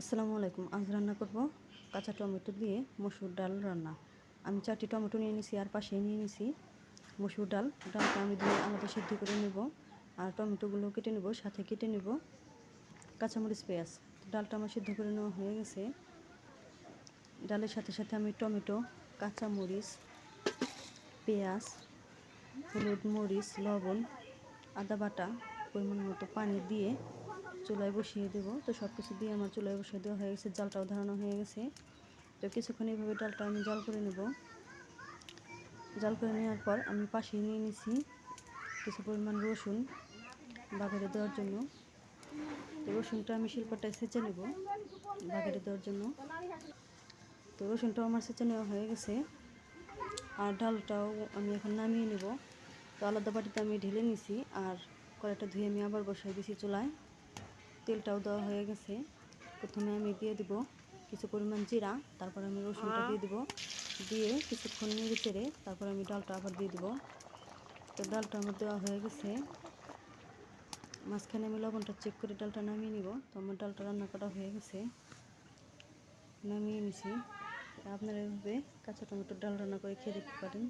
আসসালামু আলাইকুম। আজ রান্না করব কাঁচা টমেটো দিয়ে মসুর ডাল রান্না। আমি চারটি টমেটো নিয়ে নিছি আর পাশে নিয়ে নিছি মসুর ডাল। ডালটা আমি দিয়ে আলাদা সিদ্ধ করে নেব আর টমেটোগুলো কেটে নেব, সাথে কেটে নেব কাঁচামরিচ, পেঁয়াজ। ডালটা আমার সিদ্ধ করে নেওয়া হয়ে গেছে। ডালের সাথে সাথে আমি টমেটো, কাঁচামরিচ, পেঁয়াজ, হলুদ মরিচ, লবণ, আদা বাটা পরিমাণ মতো পানি দিয়ে চুলায় বসিয়ে দেব। তো সব কিছু দিয়ে আমার চুলায় বসিয়ে দেওয়া হয়ে গেছে, জালটাও ধরানো হয়ে গেছে। তো কিছুক্ষণ এইভাবে ডালটা আমি জাল করে নেব। জাল করে নেওয়ার পর আমি পাশে নিয়ে নিছি কিছু পরিমাণ রসুন বাগারে দেওয়ার জন্য। তো রসুনটা আমি শিল্পটায় সেচে নেব বাগারে দেওয়ার জন্য। তো রসুনটাও আমার সেচে নেওয়া হয়ে গেছে। আর ডালটাও আমি এখন নামিয়ে নেব। তো আলাদা বাটিতে আমি ঢেলে নিছি আর কড়াইটা ধুয়ে আমি আবার বসাই দিছি চুলায়। তেলটাও দেওয়া হয়ে গেছে। প্রথমে আমি দিয়ে দিব কিছু পরিমাণ জিরা, তারপর আমি রসুনটা দিয়ে দিব। দিয়ে কিছুক্ষণ নেড়ে চেড়ে তারপর আমি ডালটা আবার দিয়ে দিব। তো ডালটা আমার দেওয়া হয়ে গেছে। মাঝখানে আমি লবণটা চেক করে ডালটা নামিয়ে নিব। তো আমার ডালটা রান্না করা হয়ে গেছে। নামিয়ে নিছি। আপনারা এভাবে কাঁচা টমেটোর ডাল রান্না করে খেয়ে দেখতে পারেন।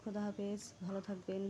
খোদা হাফেজ, ভালো থাকবেন।